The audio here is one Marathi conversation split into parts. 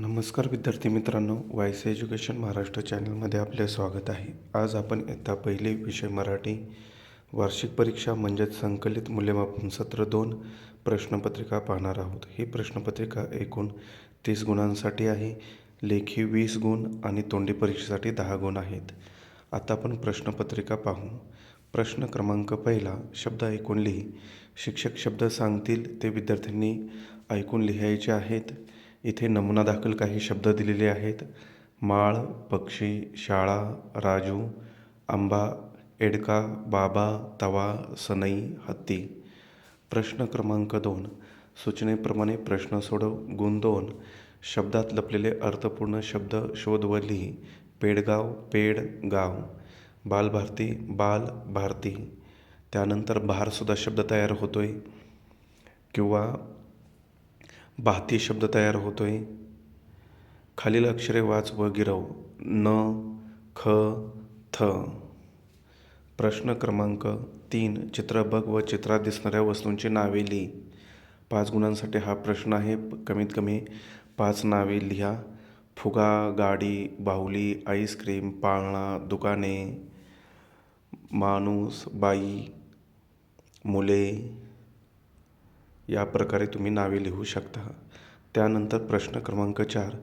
नमस्कार विद्यार्थी मित्रांनो वायस एज्युकेशन महाराष्ट्र चॅनलमध्ये आपले स्वागत आहे. आज आपण इयत्ता पहिले विषय मराठी वार्षिक परीक्षा म्हणजेच संकलित मूल्यमापन सत्र दोन प्रश्नपत्रिका पाहणार आहोत. ही प्रश्नपत्रिका एकूण तीस गुणांसाठी आहे लेखी वीस गुण आणि तोंडी परीक्षेसाठी दहा गुण आहेत. आता आपण प्रश्नपत्रिका पाहू. प्रश्न क्रमांक पहिला शब्द ऐकून लिही. शिक्षक शब्द सांगतील ते विद्यार्थ्यांनी ऐकून लिहायचे आहेत. इथे नमुना दाखल काही शब्द दिलेले आहेत. माळ पक्षी शाळा राजू आंबा एडका बाबा तवा सनई हत्ती. प्रश्न क्रमांक दोन. सूचनेप्रमाणे प्रश्न सोडव गुण दोन. शब्दात लपलेले अर्थपूर्ण शब्द शोध व लिही. पेडगाव पेड गाव. बालभारती बाल भारती. त्यानंतर भारसुद्धा शब्द तयार होतोय. किंवा भाती शब्द तयार होतो आहे खालील अक्षरे वाच व गिरव. न ख थ. प्रश्न क्रमांक तीन. चित्र बघ व चित्रात दिसणाऱ्या वस्तूंची नावे लिही पाच गुणांसाठी हा प्रश्न आहे. कमीत कमी पाच नावे लिहा. फुगा गाडी बाहुली आईस्क्रीम पाळणा दुकाने माणूस बाई मुले या प्रकारे तुम्ही नावे लिहू शकता. त्यानंतर प्रश्न क्रमांक चार.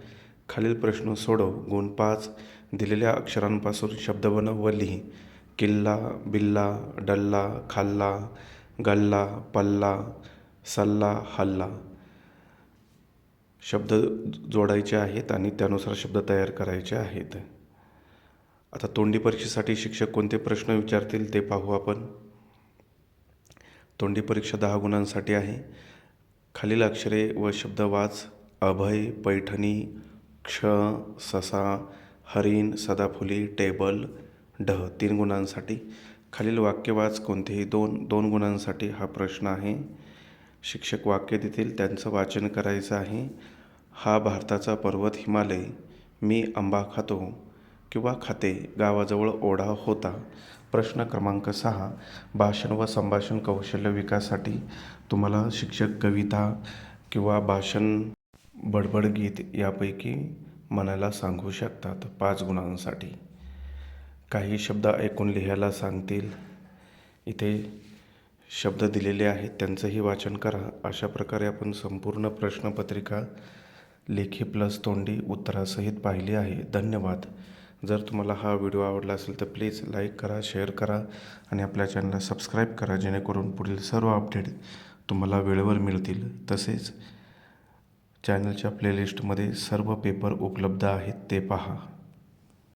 खालील प्रश्न सोडव. गुण पाच. दिलेल्या अक्षरांपासून शब्द बनव व लिही. किल्ला बिल्ला डल्ला खाल्ला गल्ला पल्ला सल्ला हल्ला. शब्द जोडायचे आहेत आणि त्यानुसार शब्द तयार करायचे आहेत. आता तोंडी परीक्षेसाठी शिक्षक कोणते प्रश्न विचारतील ते पाहू आपण. तोंडी परीक्षा दहा गुणांसाठी आहे. खालील अक्षरे व शब्द वाच. अभय पैठणी क्ष ससा हरिण सदाफुली टेबल ढ तीन गुणांसाठी. खालील वाक्यवाच कोणतेही दोन दोन गुणांसाठी हा प्रश्न आहे. शिक्षक वाक्य देतील त्यांचं वाचन करायचं आहे. हा भारताचा पर्वत हिमालय. मी आंबा खातो किंवा खाते. गावाजवळ ओढा होता. प्रश्न क्रमांक सहा भाषण व संभाषण कौशल्य विकासासाठी तुम्हाला शिक्षक कविता किंवा भाषण बडबड गीत यापैकी म्हणायला सांगू शकतात पाच गुणांसाठी. काही शब्द ऐकून लिहायला सांगतील. इथे शब्द दिलेले आहेत त्यांचंही वाचन करा. अशा प्रकारे आपण संपूर्ण प्रश्नपत्रिका लेखी प्लस तोंडी उत्तरासहित पाहिली आहे. धन्यवाद. जर तुम्हाला हा व्हिडिओ आवडला असेल तर प्लीज लाईक करा शेअर करा आणि आपल्या चॅनलला सबस्क्राईब करा जेणेकरून पुढील सर्व अपडेट तुम्हाला वेळेवर मिळतील. तसेच चॅनलच्या प्लेलिस्टमध्ये सर्व पेपर उपलब्ध आहेत ते पहा.